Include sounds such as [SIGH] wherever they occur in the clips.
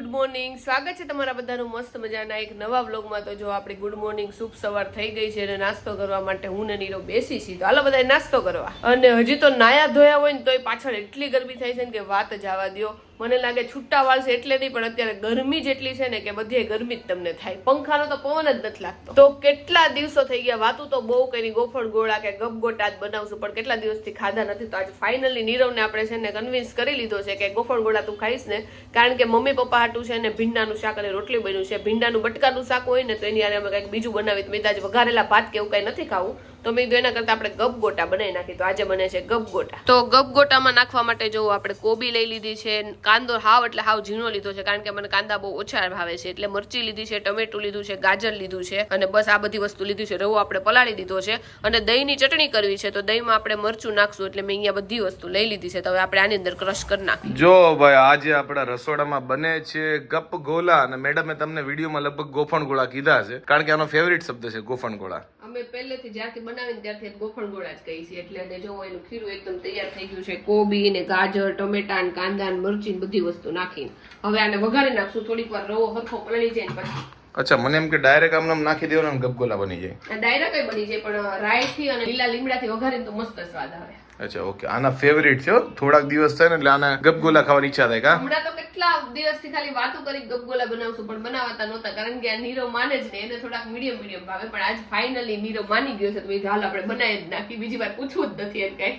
Good morning. સ્વાગત છે તમારા બધાનું મસ્ત મજાના એક નવા વ્લોગમાં. તો જો આપણી ગુડ મોર્નિંગ શુભ સવાર થઈ ગઈ છે અને નાસ્તો કરવા માટે હું ને નીરો બેસી છીએ. તો હાલો બધા નાસ્તો કરવા. અને હજી તો નાયા ધોયા હોય ને તોય પાછળ એટલી ગરમી થાય છે ને કે વાત જ આવવા દ્યો. મને લાગે છૂટા વાળ એટલે નહીં, પણ અત્યારે ગરમી જેટલી છે ને કે બધી ગરમી જ તમને થાય. પંખાનો તો પવન જ નથી લાગતો. તો કેટલા દિવસો થઈ ગયા? વાતું તો બહુ કરી, ગોફળ ગોળા કે ગપગોટા જ બનાવશું, પણ કેટલા દિવસથી ખાધા નથી? તો આજે ફાઇનલી નીરવને આપણે છે ને કન્વિન્સ કરી લીધો છે કે ગોફળ ગોળા તું ખાઈશ ને, કારણ કે મમ્મી પપ્પા હાટું છે ને ભીંડાનું શાક અને રોટલી બન્યું છે. ભીંડાનું બટકાનું શાક હોય ને, તો એની આરે અમે કંઈક બીજું બનાવી તો મેં આજે વઘારેલા ભાત કે એવું કંઈ નથી ખાવું. તો મેં કીધું એના કરતાં આપણે ગપગોટા બનાવી નાખી તો આજે બને છે ગપગોટા તો ગપગોટામાં નાખવા માટે જો આપણે કોબી લઈ લીધી છે કાંદો હાવ એટલે હાવ ઝીણો લીધો છે કારણ કે મને કાંદા બહુ ઓછા ભાવે છે. એટલે મરચી લીધી છે ટમેટું લીધું છે ગાજર લીધું છે અને બસ આ બધી વસ્તુ લીધી છે રવો આપણે પલાળી દીધો છે અને દહીંની ચટણી કરવી છે. તો દહીંમાં આપણે મરચું નાખશું એટલે મેં અહીંયા બધી વસ્તુ લઈ લીધી છે. તો હવે આપણે આની અંદર ક્રશ કરી નાખી જો ભાઈ આજે આપણા રસોડામાં બને છે ગપ ગોલા અને મેડમે તમને વિડીયોમાં લગભગ ગોફણ ગોળા કીધા છે. કારણ કે આનો ફેવરિટ શબ્દ છે ગોફણ ગોળા અમે પહેલેથી જ્યારથી બનાવીને ત્યારથી ગોફણ ગોળા જ કહી છીએ. એટલે અને જો એનું ખીરું એકદમ તૈયાર થઈ ગયું છે, કોબી ને ગાજર, ટમેટા ને કાંદા ને મરચી બધી વસ્તુ નાખીને. હવે આને વઘારી નાખશું, થોડીક વાર રવો હરખો પલળી જાય પછી. અચ્છા મને એમ કે ડાયરેક્ટ આમ નામ નાખી દેવાનો ને ગપગોલા બની જાય. ડાયરેક્ટ બની જાય પણ રાઈથી અને લીલા લીમડાથી વઘારીને તો મસ્ત સ્વાદ આવે. અચ્છા ઓકે. આના ફેવરિટ છે થોડાક દિવસ થાય ને એટલે આના ગપગોલા ખાવાની ઈચ્છા થાય કા? હમણાં તો કેટલા દિવસથી ખાલી વાતો કરી ગપગોલા બનાવશું પણ બનાવતા નહોતા કારણ કે આ નીરો માને જ નહીં. એને થોડાક મીડિયમ મીડિયમ ભાવે પણ આજ ફાઇનલી નીરો માની ગયો છે તો એ હાલ આપણે બનાવી જ નાખી બીજી વાર પૂછવું જ નથી એમ કઈ.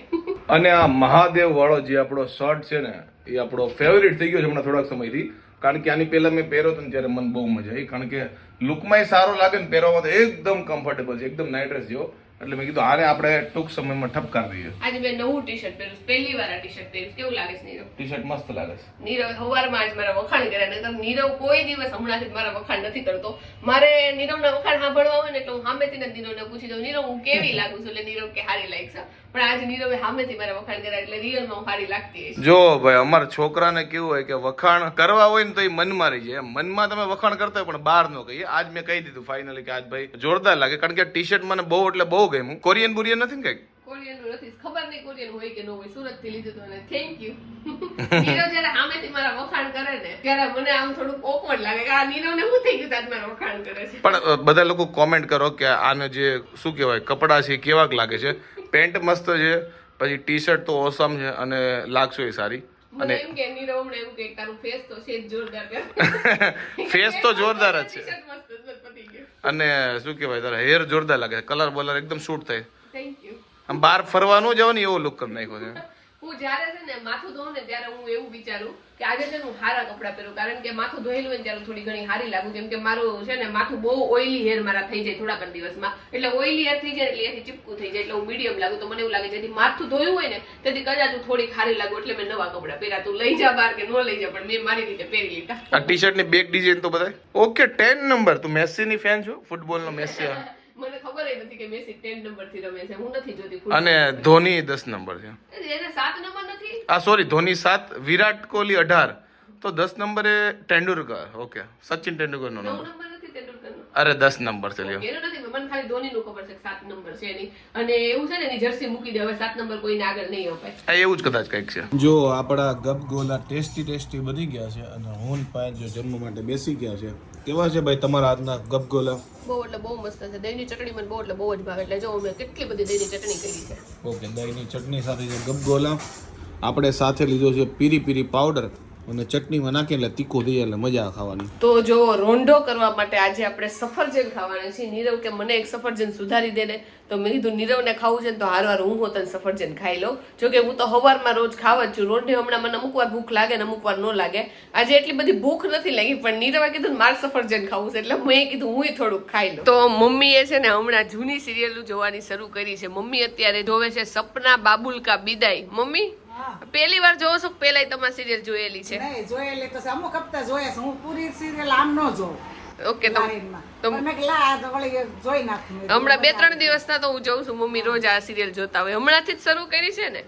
અને આ મહાદેવ વાળો જે આપણો શર્ટ છે ને એ આપણો ફેવરિટ થઈ ગયો છે હમણાં થોડાક સમયથી. કારણ કે આની પહેલાં મેં પહેર્યો હતો ને ત્યારે મને બહુ મજા આવી. કારણ કે લુકમાંય સારો લાગે ને પહેરવામાં તો એકદમ કમ્ફર્ટેબલ છે. એકદમ નાઇટ ડ્રેસ જેવો. એટલે મેં કીધું આને આપણે ટૂંક સમયમાં ઠપકાર દઈએ. આજે મેં નવું ટી શર્ટ પહેર્યું પહેલી વાર આ ટી શર્ટ પહેર્યું કેવું લાગે છે નીરવ? ટી શર્ટ મસ્ત લાગે છે. નીરવ સવારમાં આજ મારા વખાણ કર્યા નહીં નીરવ કોઈ દિવસ હમણાંથી મારા વખાણ નથી કરતો. મારે નીરવના વખાણ સાંભળવા હોય ને એટલે હું સામેથી નીરવને પૂછી દઉં. નીરવ હું કેવી લાગુ છું? એટલે નીરવ કે હારી લાગશે પણ આજે નીરવે સામેથી મારા વખાણ કર્યા એટલે રિયલમાં હું હારી લાગતી હશે જો ભાઈ અમારા છોકરાને કેવું હોય કે વખાણ કરવા હોય ને તો એ મનમાં રહી જાય. એમ મનમાં તમે વખાણ કરતા હોય પણ બહાર નો કહીએ. આજ મેં કહી દીધું ફાઇનલી કે આજ ભાઈ જોરદાર લાગે. કારણ કે ટી શર્ટ મને બહુ એટલે બહુ ગમ્યું કોરિયન બુરિયન નથી ને કંઈક? કોરિયનનું નથી. ખબર નહીં કોરિયન હોય કે ન હોય. સુરતથી લીધું હતું અને થેન્ક યુ નીરવ જ્યારે સામેથી મારા વખાણ કરે ને ત્યારે મને આમ થોડુંક ઓકવર્ડ લાગે કે આ નીરવને શું થઈ ગયું છે મારા વખાણ કરે છે? પણ બધા લોકો કોમેન્ટ કરો કે આને જે શું કહેવાય કપડાં છે એ કેવાક લાગે છે? પેન્ટ મસ્ત છે પછી ટી શર્ટ તો ઓસમ છે અને લાગશો એ સારી. અને એમ કે નીરવ એવું કે તારું ફેસ તો છે જોરદાર. [LAUGHS] [LAUGHS] ફેસ તો જોરદાર જ છે ટી-શર્ટ મસ્ત જ પતી ગયું અને શું કહેવાય તારા હેર જોરદાર લાગે કલર બલર એકદમ શૂટ થાય. આમ બહાર ફરવા જવાનું જાવ એવો લુક કરી નાખ્યો છે. હું જ્યારે છે ને માથું ધોઉં ને ત્યારે હું એવું વિચારું કે આજે છે હું હારા કપડાં પહેરું. કારણ કે માથું ધોયેલું હોય ત્યારે થોડી ઘણી સારી લાગુ. કેમ કે મારું છે ને માથું બહુ ઓઇલી હેર મારા થઈ જાય થોડાક દિવસમાં. એટલે ઓઇલી હેર થઈ જાય એટલે એથી ચીપકું થઈ જાય. એટલે હું મીડિયમ લાગુ તો મને એવું લાગે જેથી માથું ધોયું હોય ને તેથી કદાચ હું થોડી હારી લાગુ એટલે મેં નવા કપડાં પહેર્યા. તું લઈ જા બહાર કે ન લઈ જા, પણ મેં મારી રીતે પહેરી લીધા. આ ટી શર્ટની બેક ડિઝાઇન તો બધા ઓકે ટેન નંબર તું મેસી ની ફેન છો? ફૂટબોલ નો મેસી. મને ખબર નથી કે મેસી ટેન નંબરથી રમે છે. હું નથી જોતી અને ધોની દસ નંબર છે. એને સાત નંબર નથી? આ સોરી ધોની સાત વિરાટ કોહલી અઢાર. તો દસ નંબરે તેંડુલકર ઓકે સચિન તેંડુલકર નો નંબર અરે દસ નંબર છે લ્યો. એનું નથી મને ખાલી ધોનીનું ખબર છે સાત નંબર છે એની. અને એવું છે ને એની જર્સી મૂકી દે હવે સાત નંબર કોઈને આગળ નહીં અપાય. એવું જ કદાચ કંઈક છે. જો આપણા ગપગોલા ટેસ્ટી ટેસ્ટી બની ગયા છે અને હું પાય જો જમવા માટે બેસી ગયા છે કેવા છે ભાઈ તમારા આજના ગપગોલા બહુ એટલે બહુ મસ્ત છે. દહીંની ચટણી મને બહુ એટલે બહુ જ ભાવે. એટલે જો મેં કેટલી બધી દહીંની ચટણી કરી છે. ઓકે દહીંની ચટણી સાથે છે ગપગોલા આપણે સાથે લીધો છે પીરી પીરી પાવડર. અને ચટણીમાં નાખીએ એટલે તીખો થઈ એટલે મજા ખાવાની. તો જો રોંઢો કરવા માટે આજે આપણે સફરજન ખાવાના છે નીરવ કે મને એક સફરજન સુધારી દે તો મેં કીધું, નીરવને ખાવું છે તો હાર વાર હું હોતન સફરજન ખાઈ લઉં. જો કે હું તો હવારમાં રોજ ખાવા જ છું. રોંઢે હમણાં મને અમુક વાર ભૂખ લાગે ને અમુક વાર ન લાગે. આજે એટલી બધી ભૂખ નથી લાગી, પણ નીરવે કીધું મારે સફરજન ખાવું છે એટલે મેં કીધું હું થોડુંક ખાઈ લઉં. તો મમ્મીએ છે ને હમણાં જૂની સિરિયલો જોવાની શરૂ કરી છે. મમ્મી અત્યારે જોવે છે સપના બાબુલ કા વિદાય મમ્મી? પહેલી વાર જોવો છો પહેલા તમારી સિરિયલ જોયેલી છે. નહીં જોયેલી તો અમુક હપ્તા જોયા છે. હું પૂરી સિરિયલ આમ ન જોઉં. ઓકે તો. હમણાં બે ત્રણ દિવસના તો હું જોઉં છું. મમ્મી રોજ આ સિરિયલ જોતા હોય. હમણાંથી જ શરૂ કરી છે ને?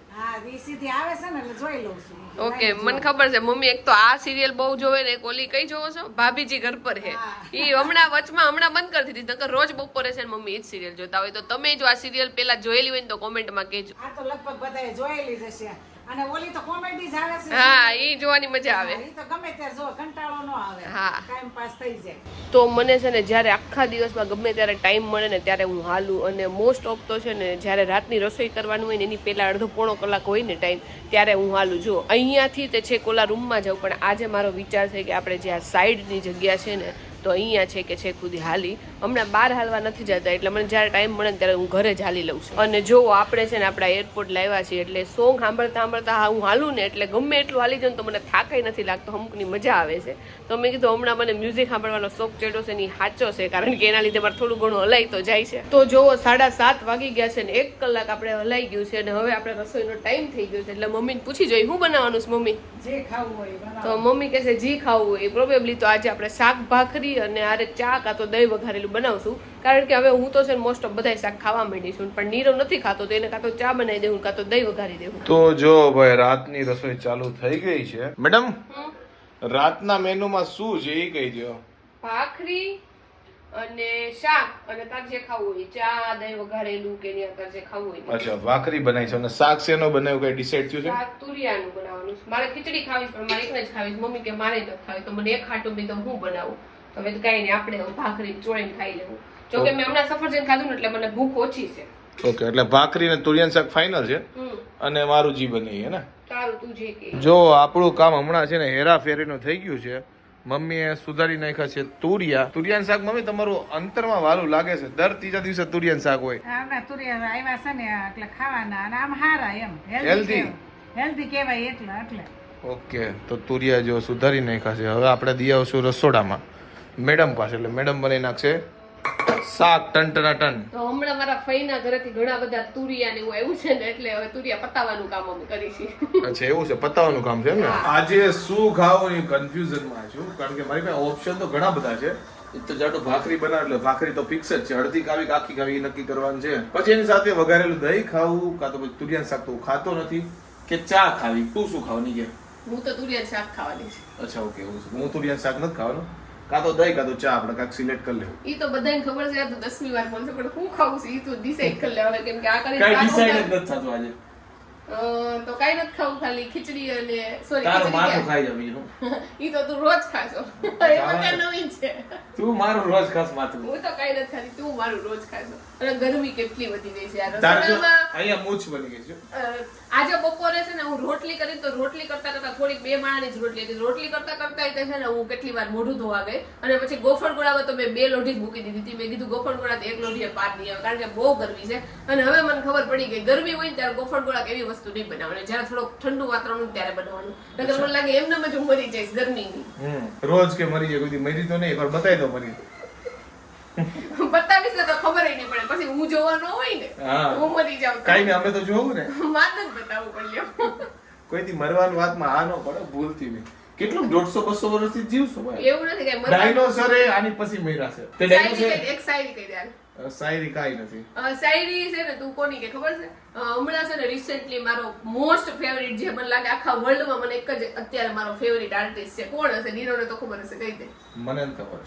ઓકે મને ખબર છે. મમ્મી એક તો આ સિરિયલ બહુ જોવે ને એક ઓલી કઈ જોવો છો? ભાભીજી ઘર પર હે. એ હમણાં વચમાં હમણાં બંધ કરી દીધી. નકર રોજ બપોરે છે મમ્મી એ જ સિરિયલ જોતા હોય. તો તમે જો આ સિરિયલ પેલા જોયેલી હોય ને તો કોમેન્ટમાં કહેજો. આ તો લગભગ બધાએ જોયેલી જ હશે. અને ઓલી તો કોમેડી જ આવે છે. હા એ જોવાની મજા આવે. એ તો ગમે ત્યારે જો કંટાળો ન આવે. હા. ટાઈમ પાસ થઈ જાય. તો મને છે ને જ્યારે આખા દિવસમાં ગમે ત્યારે ટાઈમ મળે ને ત્યારે હું હાલું. અને મોસ્ટ ઓફ તો છે ને જ્યારે રાતની રસોઈ કરવાનું હોય ને એની પહેલાં અડધો પોણો કલાક હોય ને ટાઈમ ત્યારે હું હાલું. જો અહીંયાથી તે છેક ઓલા રૂમમાં જાઉં પણ આજે મારો વિચાર છે કે આપણે જે આ સાઈડની જગ્યા છે ને તો અહીંયા છે કે છે ખુદ હાલી. હમણાં બહાર હાલવા નથી જતા એટલે મને જ્યારે ટાઈમ મળે ત્યારે હું ઘરે જ હાલી લઉં છું. અને જો આપણે છે ને આપણા એરપોર્ટ લાવ્યા છીએ એટલે સોંગ સાંભળતા સાંભળતા હા હું હાલું ને એટલે ગમે એટલું હાલી જાઉં તો મને થાકાય નથી લાગતો અમુકની મજા આવે છે. તો મેં કીધું હમણાં મને મ્યુઝિક સાંભળવાનો શોખ ચડ્યો છે ને સાચો છે કારણ કે એના લીધે મારે થોડું ઘણું હલાઈ તો જાય છે. તો જો સાડા સાત વાગી ગયા છે ને એક કલાક આપણે હલાઈ ગયું છે અને હવે આપણે રસોઈનો ટાઈમ થઈ ગયો છે એટલે મમ્મીને પૂછી જોઈ શું બનાવવાનું છે મમ્મી? જે ખાવું હોય તો મમ્મી કહે છે જી ખાવું હોય. પ્રોબેબલી તો આજે આપણે શાક ભાખરી અને આરે ચા કાં તો દહીં વઘારેલું બનાવશું. કારણ કે હવે હું તો છે મોસ્ટ ઓફ બધા શાક ખાવા માંડીશું પણ નીરવ નથી ખાતો તો એને કાં તો ચા બનાવી દેવું કાં તો દહીં વઘારી દેવું. તો જો ભાઈ રાતની રસોઈ ચાલુ થઈ ગઈ છે. મેડમ રાતના મેનુમાં શું છે એ કહી દો ભાખરી અને શાક અને તાર જે ખાવું હોય ચા દહીં વઘારેલું કે એની તાર જે ખાવું હોય અચ્છા ભાખરી બનાવી છે. અને શાક શેનો બનાવ્યું? કઈ ડિસાઈડ થયું છે? શાક તુરિયાનું બનાવવાનું મારે ખીચડી ખાવી પણ મારે એકને જ ખાવી મમ્મી કે મારે જ ખાવી તો મને એક ખાટું બી તો હું બનાવું. હવે તો કઈ નહીં આપણે ભાખરી ચોળીને ખાઈ લેવું. જોકે મેં હમણાં સફરજન ખાધું ને એટલે મને ભૂખ ઓછી છે. ઓકે એટલે ભાખરી ને તુરિયન શાક ફાઇનલ છે? અને મારું જી બની હે ને? જે કે. જો આપણું કામ હમણાં છે ને હેરાફેરીનું થઈ ગયું છે મમ્મીએ સુધારી નાખ્યા છે તુરિયા. તુરિયાન શાક મમ્મી તમારું અંતરમાં વાલું લાગે છે. દર ત્રીજા દિવસે તુરિયાન શાક હોય. હમણાં તુરિયા આવ્યા છે ને એટલે ખાવાના અને આમ હારા એમ. હેલ્ધી હેલ્ધી કહેવાય એટલે એટલે. ઓકે તો તુરિયા જો સુધારી નાખ્યા છે હવે આપણે દઈ આવશું રસોડામાં. મેડમ પાસે એટલે મેડમ બનાવી નાખશે શાક ટન ટના ટન. તો હમણાં મારા ફઈના ઘરેથી ઘણા બધા તુરિયા ને એવું આવ્યું છે ને એટલે હવે તુરિયા પતાવવાનું કામ અમે કરીશું અચ્છા એવું છે? પતાવવાનું કામ છે એમ ને? આજે શું ખાવું એ કન્ફ્યુઝનમાં છું કારણ કે મારી પાસે ઓપ્શન તો ઘણા બધા છે. એક તો જાટો ભાખરી બનાવ એટલે ભાખરી તો ફિક્સ જ છે. અડધી ખાવી કે આખી ખાવી નક્કી કરવાનું છે. પછી એની સાથે વઘારેલું દહીં ખાવું કાં તો પછી તુરિયાન શાક તો ખાતો નથી. કે ચા ખાવી તું શું ખાવાની કે હું તો તુરિયા શાક ખાવાની છે. અચ્છા ઓકે એવું હું તુરિયાન શાક નથી ખાવાનું? કાં તો દહીં કાં તો ચા આપણે કાંક સિલેક્ટ કરી લેવું. ઈ તો બધાને ખબર છે આ તો દસમી વાર બોલશે પણ હું ખાવું છું ઈ તો ડિસાઈડ કરી લેવાનું કેમ કે આ કરી કઈ ડિસાઈડ જ નથી થતું આજે. તો કઈ નથી ખાવું ખાલી ખીચડી અને સોરી તારું માથું ખાઈ જાવ બીજું [LAUGHS] ઈ તો તું રોજ ખાશો. [LAUGHS] એ મને નવીન છે. તું મારું રોજ ખાસ માથું. હું તો કઈ નથી ખાતી તું મારું રોજ ખાશો. અને ગરમી કેટલી વધી ગઈ છે યાર રસોડામાં. અહીંયા મૂછ બની ગઈ છે. આજે બપોરે છે ને હું રોટલી કરી તો રોટલી કરતા કરતા થોડીક બે માણાની જ રોટલી હતી. રોટલી કરતા કરતા તે છે ને હું કેટલી વાર મોઢું ધોવા ગઈ. અને પછી ગોફણ ગોળામાં તો મેં બે લોઢી જ મૂકી દીધી હતી. મેં કીધું ગોફણ ગોળા તો એક લોઢીએ પાર નહીં આવે કારણ કે બહુ ગરમી છે. અને હવે મને ખબર પડી ગઈ ગરમી હોય ને ત્યારે ગોફણ ગોળા એવી વસ્તુ નહીં બનાવવાની. જ્યારે થોડુંક ઠંડુ વાતાવરણ ત્યારે બનાવવાનું. નકર મને લાગે એમને જ હું મરી જઈશ ગરમીની રોજ કે મરી જાય કોઈ મરી તો નહીં પણ બતાવી દો મરી બતાવીશ ને તો ખબર નહીં પડે. પછી હું જોવાનો હોય ને હું. મરી જાઉં. કાઈ નહીં અમે તો જોવું ને. વાત જ બતાવવું પડ્યો કોઈ દી મરવાની વાતમાં આ ન પડે ભૂલથી નહીં. કેટલું દોઢસો બસો વર્ષથી જીવશો એવું નથી. ડાયનોસરે આની પછી મર્યા છે. તે ડાયનોસર એક સાઈડ કહી દે. શાયરી કાઈ નથી. શાયરી છે ને તું કોની કે ખબર છે? હમણાં છે ને રિસેન્ટલી મારો મોસ્ટ ફેવરિટ જે મને લાગે આખા વર્લ્ડમાં મને એક જ અત્યારે મારો ફેવરિટ આર્ટિસ્ટ છે. કોણ હશે? નીરોને તો ખબર હશે કઈ દે. મને ખબર.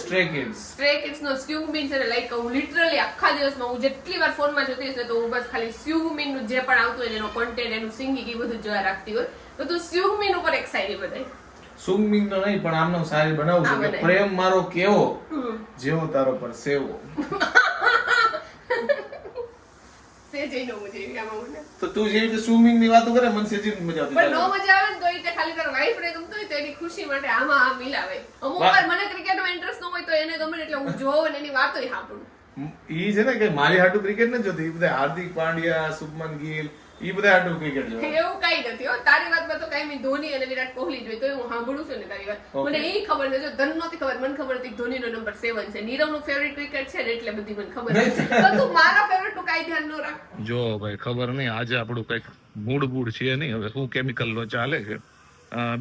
Stray Kids. સ્ટ્રે કિડ્સ નો સ્યુગમિન છે ને લાઈક હું લિટરલી આખા દિવસમાં હું જેટલી વાર ફોનમાં જોતી હશે તો હું બસ ખાલી સ્યુગમિનનું જે પણ આવતું હોય એનો કોન્ટેન્ટ એનું સિંગિંગ એ બધું જોયા રાખતી હોય. તો તું સ્યુગમિન ઉપર એક શાયરી બતાય સુંગમિંગ તો નહીં પણ આમનો શાયરી બનાવું છું કે પ્રેમ મારો કેવો? જેવો તારો પર સેવો. [LAUGHS] તો તું જેવી રીતે સ્વિમિંગની વાતો કરે મને સેજી મજા આવતી. પણ નો મજા આવે તો એ ખાલી તારા વાઈફ ને ગમતું હોય તો એની ખુશી માટે આમાં આ મિલાવે. અમુક. વાર મને ક્રિકેટમાં ઇન્ટરેસ્ટ ન હોય તો એને ગમે એટલે હું જોઉં અને એની વાતોય સાંભળું. ઈ છે ને કે મારી હાટુ ક્રિકેટ ને જોતી. બધા હાર્દિક પાંડ્યા શુભમન ગિલ ઈ બધા આટલું ક્રિકેટ જોવે એવું કઈ નથી હો. તારી વાતમાં તો કઈ ધોની અને વિરાટ કોહલી જોઈ તો હું સાંભળું છું ને તારી વાત. મને એ ખબર છે જો ધન નહોતી ખબર મને ખબર હતી ધોની નો નંબર સેવન છે. નીરવનું ફેવરિટ ક્રિકેટ છે એટલે બધી મને ખબર છે તો તું મારા ફેવરિટનું કઈ ધ્યાન ન રાખ. જો ભાઈ ખબર નહીં. આજે આપણું કંઈક મૂડ બૂડ છે નહીં. હવે શું કેમિકલ નો ચાલે છે.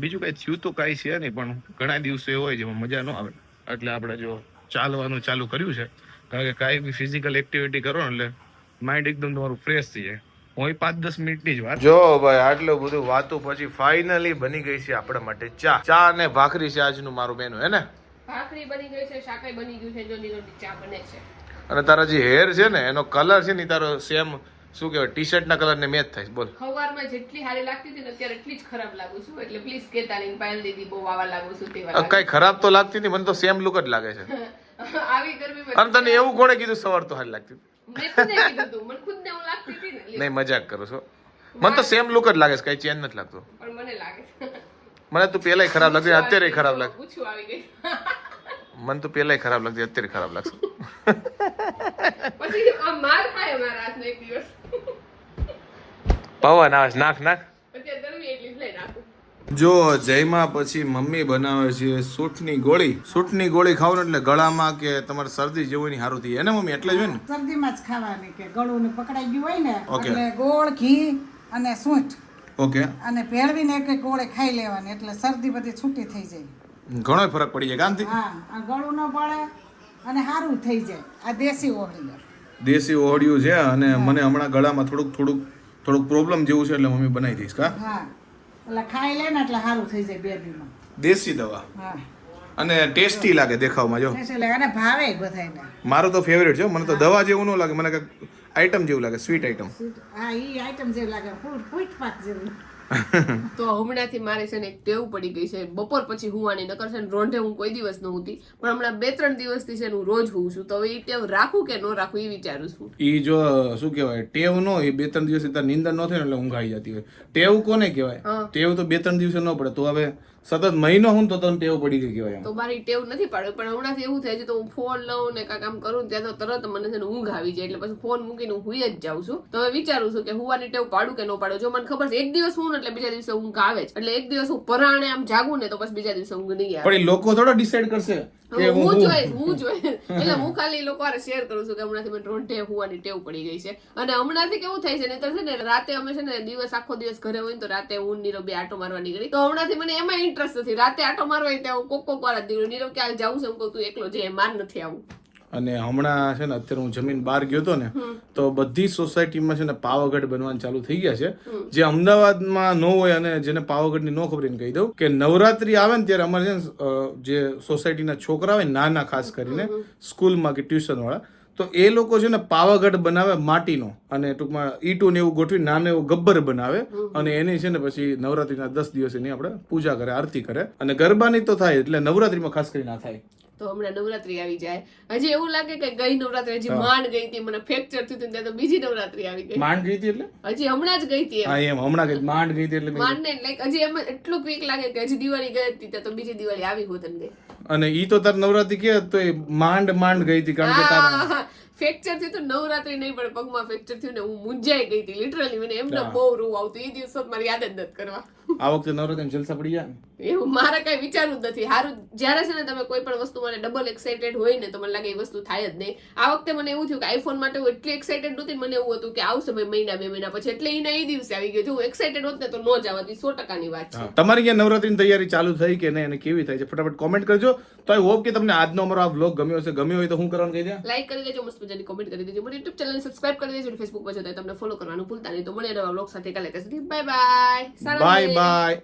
બીજું કઈ થયું તો કઈ છે નહીં પણ ઘણા દિવસો હોય જેમાં મજા ન આવે. એટલે આપણે જો ચાલવાનું ચાલુ કર્યું છે. કારણ કે કાંઈ બી ફિઝિકલ એક્ટિવિટી કરો ને એટલે માઇન્ડ એકદમ તમારું ફ્રેશ થઈ જાય. હું પાંચ દસ મિનિટની જ વાત. જો ભાઈ આટલું બધું વાતો પછી ફાઇનલી બની ગઈ છે આપણા માટે ચા. ચા અને ભાખરી છે આજનું મારું મેનુ હે ને? ભાખરી બની ગઈ છે શાકાઈ બની ગયું છે જો નીરવની ચા બને છે. અને તારા જે હેર છે ને એનો કલર છે ને તારો સેમ શું કહેવાય ટી શર્ટ ના કલર ને મેચ થાય બોલ. સવારમાં જેટલી સારી લાગતી હતી ને અત્યારે એટલી જ ખરાબ લાગુ છું. એટલે પ્લીઝ કેતા નહીં પાયલ દીદી બહુ આવા લાગુ છું તેવા કઈ ખરાબ તો લાગતી નહીં મને તો સેમ લુક જ લાગે છે. [LAUGHS] આવી ગરમી અને તને એવું કોણે કીધું સવાર તો હારી લાગતી નહીં મજાક કરું છો. મને તો સેમ લુક જ લાગે છે કઈ ચેન્જ નથી લાગતો. પણ મને લાગે મને તો પેલાય ખરાબ લાગતી અત્યારે ખરાબ લાગે. પૂછું આવી ગઈ મને તો પેલાય ખરાબ લાગતી અત્યારે ખરાબ લાગશે. પછી આ માર ખાય મારા હાથનો એક દિવસ. પવન આવે નાખ નાખ અત્યારે ગરમી એટલી જ લઈ નાખું જો જયમાં પછી મમ્મી બનાવે છે સૂટની ગોળી. સૂટની ગોળી ખાવ એટલે ગળામાં કે તમારે શરદી જેવું ની સારું થઈ એને મમ્મી એટલે જ ને? શરદીમાં જ ખાવાની કે ગળું ને પકડાઈ ગયું હોય ને. એટલે ગોળ ઘી અને સૂંઠ. ઓકે. અને ભેળવીને એક એક ગોળે ખાઈ લેવાની એટલે શરદી બધી છૂટી થઈ જાય. ઘણો ફરક પડી જાય કાંતિ? હા ગળું ન પડે અને સારું થઈ જાય. આ દેશી ઓળીઓ દેશી ઓહળિયું છે અને મને હમણાં ગળામાં થોડુંક થોડુંક થોડુંક પ્રોબ્લેમ જેવું છે એટલે મમ્મી બનાવી દઈશ કા? હા. એટલે ખાઈ લે ને એટલે સારું થઈ જાય બેબીમાં દેશી દવા? હા. અને ટેસ્ટી લાગે દેખાવમાં જો. અને ભાવે બધાને મારો તો ફેવરેટ છે મને તો દવા જેવું ન લાગે મને આઈટમ જેવું લાગે સ્વીટ આઈટમ હા એ આઈટમ જેવું લાગે ફૂટ ફૂટ પાક જેવું. [LAUGHS] તો હમણાંથી મારે છે ને એક ટેવ પડી ગઈ છે. બપોર પછી હુવાની નકર છે ને રોંઢે હું કોઈ દિવસ ન હોતી પણ હમણાં બે ત્રણ દિવસથી છે હું રોજ હું છું. તો હવે એ ટેવ રાખું કે ન રાખું એ વિચારું છું. એ જો શું કહેવાય ટેવ નો એ બે ત્રણ દિવસ તાર નીંદર ન થાય એટલે ઊંઘ આવી જતી હોય. ટેવ કોને કહેવાય? ટેવ તો બે ત્રણ દિવસે ન પડે. તો હવે સતત મહિનો હું તો તમને ટેવ પડી ગઈ કહેવાય તો મારી ટેવ નથી પાડ્યો પણ હમણાંથી એવું થાય છે તો હું ફોન લઉં ને કાંઈ કામ કરું ત્યાં તો તરત મને છે ને ઊંઘ આવી જાય એટલે પછી ફોન મૂકીને હું જ જાઉં છું. તો હવે વિચારું છું કે હુવાની ટેવ પાડું કે ન પાડું. જો મને ખબર છે એક દિવસ હું એટલે બીજા દિવસે ઊંઘ આવે એટલે એક દિવસ હું પરાણે આમ જાગું ને તો પછી બીજા દિવસે ઊંઘ નહીં આવે. પણ લોકો થોડો ડિસાઈડ કરશે હું હું હું જોઈશ હું જોઈશ. [LAUGHS] એટલે હું ખાલી લોકો શેર કરું છું કે હમણાંથી મને ટેવ હોવાની ટેવ પડી ગઈ છે. અને હમણાંથી કેવું થાય છે નહીં છે ને રાતે અમે છે ને દિવસ આખો દિવસ ઘરે હોય ને તો રાતે હું ને નીરવ બે આટો મારવા નીકળી. તો હમણાંથી મને એમાં ઇન્ટરેસ્ટ નથી. રાતે આટો મારવા ત્યાં હું કોક કોક વાળા જ નીરવ કે હાલ જાઉં છે? હું કહું તું એકલો જે માર નથી આવું. અને હમણાં છે ને અત્યારે હું જમીન બહાર ગયો હતો ને તો બધી સોસાયટીમાં છે ને પાવાગઢ બનવાનું ચાલુ થઈ ગયા છે. જે અમદાવાદમાં ન હોય અને જેને પાવાગઢની ન ખબર એને કહી દઉં કે નવરાત્રી આવે ને ત્યારે અમારે છે ને જે સોસાયટીના છોકરા હોય નાના ખાસ કરીને સ્કૂલમાં કે ટ્યુશન વાળા તો એ લોકો છે ને પાવાગઢ બનાવે માટીનો અને ટૂંકમાં ઈટું ને એવું ગોઠવી નાનો એવો ગબ્બર બનાવે અને એની છે ને પછી નવરાત્રીના દસ દિવસ એની આપણે પૂજા કરે આરતી કરે. અને ગરબાની તો થાય એટલે નવરાત્રીમાં ખાસ કરી ના થાય. તો હમણાં નવરાત્રી આવી જાય. હજી એવું લાગે કે ગઈ નવરાત્રી હજી માંડ ગઈ હતી મને ફ્રેક્ચર થયું હતું ત્યાં તો બીજી નવરાત્રી આવી ગઈ. માંડ ગઈ હતી એટલે? હજી હમણાં જ ગઈ હતી હા એમ હમણાં ગઈ માંડ ગઈ હતી એટલે માંડ ને લાઈક હજી એમ એટલું ક્વિક લાગે કે હજી દિવાળી ગઈ હતી ત્યાં તો બીજી દિવાળી આવી હોત ગઈ અને ઈ તો તાર નવરાત્રી કે તો એ માંડ માંડ ગઈ હતી કારણ કે તારા ફ્રેક્ચર થયું તો નવરાત્રી નહીં પણ પગમાં ફ્રેક્ચર થયું ને હું મૂંઝાઈ ગઈ હતી લિટરલી. મને એમને બહુ રૂ આવતું. એ દિવસો મારી યાદ જ નથી કરવા. આ વખતે નવરાત્રી જલસા પડી જાય એવું મારે કઈ વિચારવું જ નથી. સારું જ્યારે છે ને તમે કોઈ પણ વસ્તુ મને ડબલ એક્સાઇટેડ હોય ને તો મને લાગે એ વસ્તુ થાય જ નહીં. આ વખતે મને એવું થયું કે આઈફોન માટે હું એટલી એક્સાઇટેડ નહોતી મને એવું હતું કે આવશે ભાઈ મહિના બે મહિના પછી. એટલે એના એ દિવસે આવી ગયો. જો હું એક્સાઇટેડ હોત ને તો ન જ આવતી. સો ટકાની વાત છે. તમારી ક્યાં નવરાત્રીની તૈયારી ચાલુ થઈ કે નહીં અને કેવી થાય છે? ફટાફટ કોમેન્ટ કરજો. તો આઈ હોપ કે તમને આજનો અમારો આ વ્લોગ ગમ્યો હશે. ગમ્યો હોય તો હું કરવાનું કહી દે? લાઈક કરી દેજો મસ્ત મજાની કોમેન્ટ કરી દેજો. મને યુટ્યુબ ચેનલ સબસ્ક્રાઇબ કરી દેજો ફેસબુક પર જતા તો તમને ફોલો કરવાનું ભૂલતા નહીં. તો મળે નવા વ્લોગ સાથે. કાલે ત્યાં સુધી bye bye bye bye Bye.